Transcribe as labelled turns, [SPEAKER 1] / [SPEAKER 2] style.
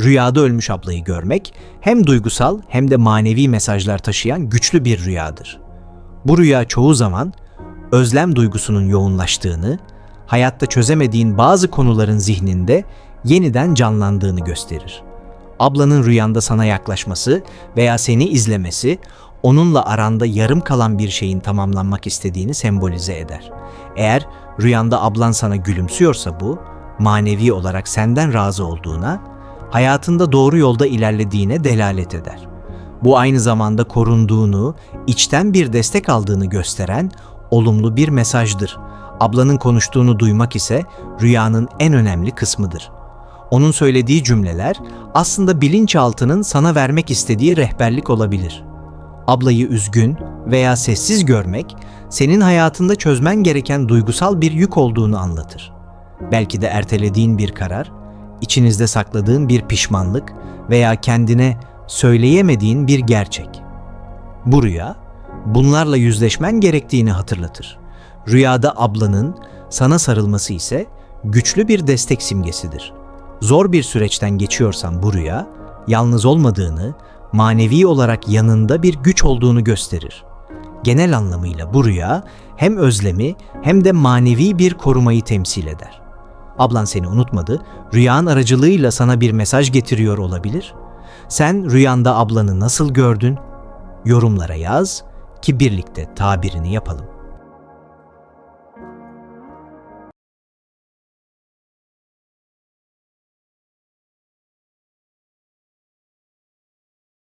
[SPEAKER 1] Rüyada ölmüş ablayı görmek hem duygusal hem de manevi mesajlar taşıyan güçlü bir rüyadır. Bu rüya çoğu zaman özlem duygusunun yoğunlaştığını, hayatta çözemediğin bazı konuların zihninde yeniden canlandığını gösterir. Ablanın rüyanda sana yaklaşması veya seni izlemesi, onunla aranda yarım kalan bir şeyin tamamlanmak istediğini sembolize eder. Eğer rüyanda ablan sana gülümsüyorsa bu, manevi olarak senden razı olduğuna, hayatında doğru yolda ilerlediğine delalet eder. Bu aynı zamanda korunduğunu, içten bir destek aldığını gösteren olumlu bir mesajdır. Ablanın konuştuğunu duymak ise rüyanın en önemli kısmıdır. Onun söylediği cümleler aslında bilinçaltının sana vermek istediği rehberlik olabilir. Ablayı üzgün veya sessiz görmek senin hayatında çözmen gereken duygusal bir yük olduğunu anlatır. Belki de ertelediğin bir karar, içinizde sakladığın bir pişmanlık veya kendine söyleyemediğin bir gerçek. Bu rüya, bunlarla yüzleşmen gerektiğini hatırlatır. Rüyada ablanın sana sarılması ise güçlü bir destek simgesidir. Zor bir süreçten geçiyorsan bu rüya, yalnız olmadığını, manevi olarak yanında bir güç olduğunu gösterir. Genel anlamıyla bu rüya hem özlemi hem de manevi bir korumayı temsil eder. Ablan seni unutmadı, rüyan aracılığıyla sana bir mesaj getiriyor olabilir. Sen rüyanda ablanı nasıl gördün? Yorumlara yaz ki birlikte tabirini yapalım.